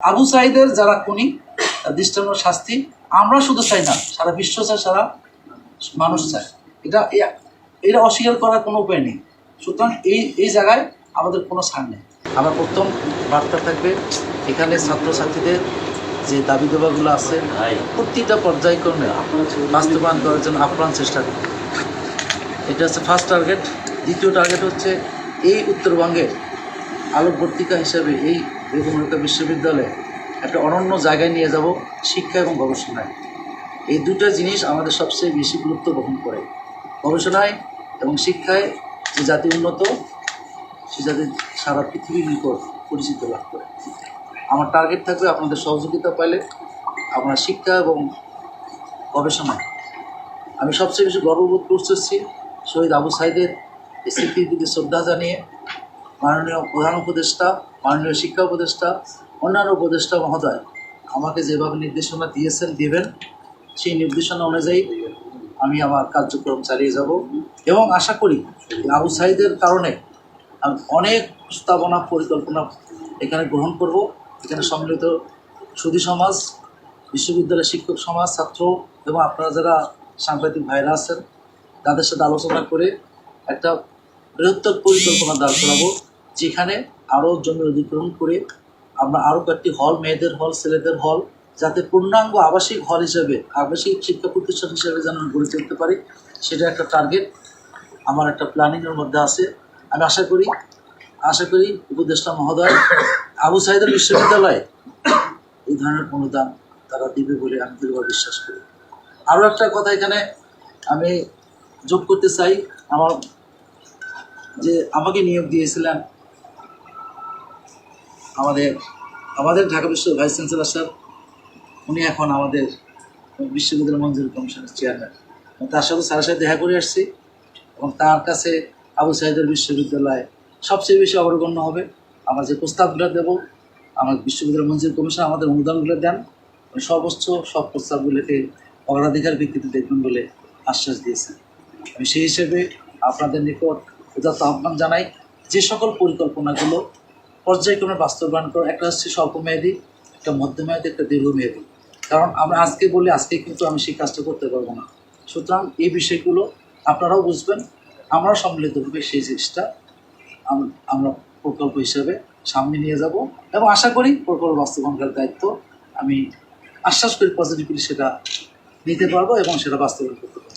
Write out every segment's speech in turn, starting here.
আবু সাইদের যারা খুনি দৃষ্টান্ত শাস্তি আমরা শুধু চাই না সারা বিশ্ব চায় সারা মানুষ চায়। এটা এটা অস্বীকার করার কোনো উপায় নেই। সুতরাং এই এই জায়গায় আমাদের কোনো ছাড় নেই। আমার প্রথম বার্তা থাকবে এখানে ছাত্রছাত্রীদের যে দাবি দেওয়াগুলো আছে প্রতিটা পর্যায়ক্রমে বাস্তবায়ন করার জন্য আপ্রাণ চেষ্টা করবে এটা হচ্ছে ফার্স্ট টার্গেট দ্বিতীয় টার্গেট হচ্ছে এই উত্তরবঙ্গের আলোকবর্তিকা হিসাবে এই বেগমরকা বিশ্ববিদ্যালয়ে একটা অনন্য জায়গায় নিয়ে যাব শিক্ষা এবং গবেষণায়। এই দুটো জিনিস আমাদের সবচেয়ে বেশি গুরুত্ব বহন করে। গবেষণায় এবং শিক্ষায় যে জাতি উন্নত, সে জাতি সারা পৃথিবীর নিকট পরিচিত লাভ করে। আমার টার্গেট থাকবে আপনাদের সহযোগিতা পাইলে আপনার শিক্ষা এবং গবেষণা আমি সবচেয়ে বেশি গর্ববোধ করতেছি শহীদ আবু সাইদের স্মৃতির প্রতি শ্রদ্ধা জানিয়ে মাননীয় প্রধান উপদেষ্টা মাননীয় শিক্ষা উপদেষ্টা, অন্যান্য উপদেষ্টা মহোদয়, আমাকে যেভাবে নির্দেশনা দিয়েছেন, দেবেন, সেই নির্দেশনা অনুযায়ী আমি আমার কার্যক্রম চালিয়ে যাব। এবং আশা করি আবু কারণে আমি অনেক প্রস্তাবনা পরিকল্পনা এখানে গ্রহণ করব। এখানে সম্মিলিত সুধী সমাজ, বিশ্ববিদ্যালয়ের শিক্ষক সমাজ, ছাত্র এবং আপনারা যারা সাংবাদিক ভাইরা আছেন, তাদের সাথে আলোচনা করে একটা বৃহত্তর পরিকল্পনা দাঁড় করাবো, যেখানে আরও জমি অধিগ্রহণ করে আমরা আরও কয়েকটি হল মেয়েদের হল ছেলেদের হল যাতে পূর্ণাঙ্গ আবাসিক হল হিসেবে, আবাসিক শিক্ষা প্রতিষ্ঠান হিসেবে যেন গড়ে তুলতে পারি, সেটা একটা টার্গেট আমার একটা প্ল্যানিংয়ের মধ্যে আছে। আমি আশা করি আশা করি উপদেষ্টা মহোদয় আবু সাইদের বিশ্ববিদ্যালয়ে এই ধরনের অনুদান তারা দিবে বলে আমি দৃঢ় বিশ্বাস করি। আরও একটা কথা এখানে আমি যোগ করতে চাই। আমার যে আমাকে নিয়োগ দিয়েছিলেন আমাদের আমাদের ঢাকা বিশ্ব ভাইস চ্যান্সেলর স্যার, উনি এখন আমাদের বিশ্ববিদ্যালয় মঞ্জুরি কমিশনের চেয়ারম্যান। তার সাথে স্যারের সাথে দেখা করে আসছি এবং তার কাছে আবু সাইদের বিশ্ববিদ্যালয় সবচেয়ে বেশি অগ্রগণ্য হবে। আমরা যে প্রস্তাবগুলো দেব আমার বিশ্ববিদ্যালয় মঞ্জুরি কমিশন আমাদের অনুদানগুলো দেন সর্বোচ্চ সব প্রস্তাবগুলোকে অগ্রাধিকার ভিত্তিতে দেখবেন বলে আশ্বাস দিয়েছেন। আমি সেই হিসেবে আপনাদের নিকট উদাত্ত আহ্বান জানাই, যে সকল পরিকল্পনাগুলো পর্যায়ক্রমে বাস্তবায়ন করা, একটা হচ্ছে স্বল্প স্বল্পমেয়াদী, একটা মধ্যমেয়াদী, একটা দীর্ঘমেয়াদী। কারণ আমরা আজকে বলি, আজকে কিন্তু আমি সেই কাজটা করতে পারব না। সুতরাং এই বিষয়গুলো আপনারাও বুঝবেন, আমরাও সম্মিলিতভাবে সেই জিনিসটা আমরা প্রকল্প হিসাবে সামনে নিয়ে যাব এবং আশা করি প্রকল্প বাস্তবায়ন করার দায়িত্ব আমি আশ্বাস করি পজিটিভলি সেটা নিতে পারব এবং সেটা বাস্তবায়ন করতে পারব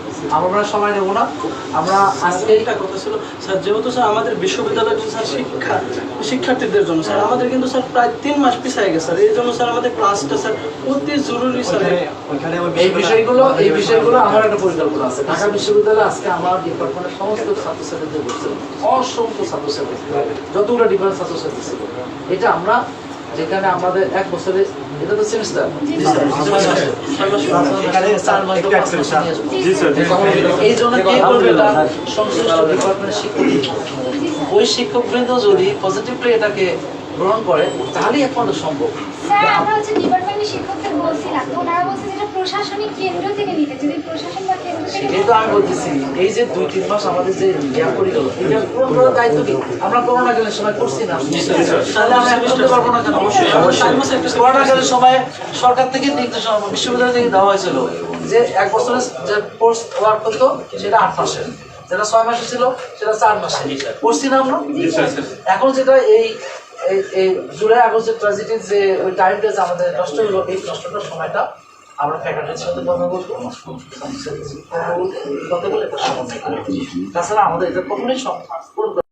আমরা সময় নেব না। আমরা আজকে একটা কথা ছিল স্যার যেহেতু স্যার আমাদের বিশ্ববিদ্যালয় কিন্তু স্যার শিক্ষা শিক্ষার্থীদের জন্য স্যার আমাদের কিন্তু স্যার প্রায় তিন মাস পিছিয়ে গেছে স্যার এই জন্য স্যার আমাদের ক্লাসটা স্যার অতি জরুরি স্যার। এই বিষয়গুলো এই বিষয়গুলো আমার একটা পরিকল্পনা আছে। ঢাকা বিশ্ববিদ্যালয়ে আজকে আমার ডিপার্টমেন্টের সমস্ত ছাত্রছাত্রীদের বলছে অসংখ্য ছাত্রছাত্রী। যতগুলো ডিপার্টমেন্ট ছাত্রছাত্রী ছিল এটা আমরা যেখানে আমাদের এক বছরে এটা তো সেমিস্টার এই জন্য কে করবে এটা? সংশ্লিষ্ট ডিপার্টমেন্টের শিক্ষক। ওই শিক্ষকবৃন্দ যদি পজিটিভলি এটাকে গ্রহণ করে তাহলেই একমাত্র সম্ভব। স্যার আমরা হচ্ছে ডিপার্টমেন্টের শিক্ষকদের বলছিলাম ওনারা বলছে যেটা প্রশাসনিক কেন্দ্র থেকে নিতে যদি প্রশাসন বা কেন্দ্র থেকে সেটাই তো আমি বলতেছি এই যে দুই তিন মাস আমাদের যে ইয়া করে গেল এটা পূরণ করার দায়িত্ব কি? আমরা করোনা গেলে সময় করছি না? তাহলে আমরা করতে পারব না কেন? করোনা গেলে সময় সরকার থেকে নির্দেশনা বিশ্ববিদ্যালয় থেকে দেওয়া হয়েছিল যে এক বছরের যে কোর্স ওয়ার্ক করতো সেটা আট মাসের। যেটা ছয় মাসে ছিল সেটা চার মাসে করছি না আমরা? এখন যেটা এই এই- জুলাই আগস্ট যে ট্রাজেডির যে ওই টাইমটা যে আমাদের নষ্ট হলো এই নষ্টটার সময়টা আমরা ফ্যাকাল্টির সাথে কথা বলব কথা বলে একটা সমন্বয় করব। তাছাড়া আমাদের এটা কখনোই সম- পূরণ করা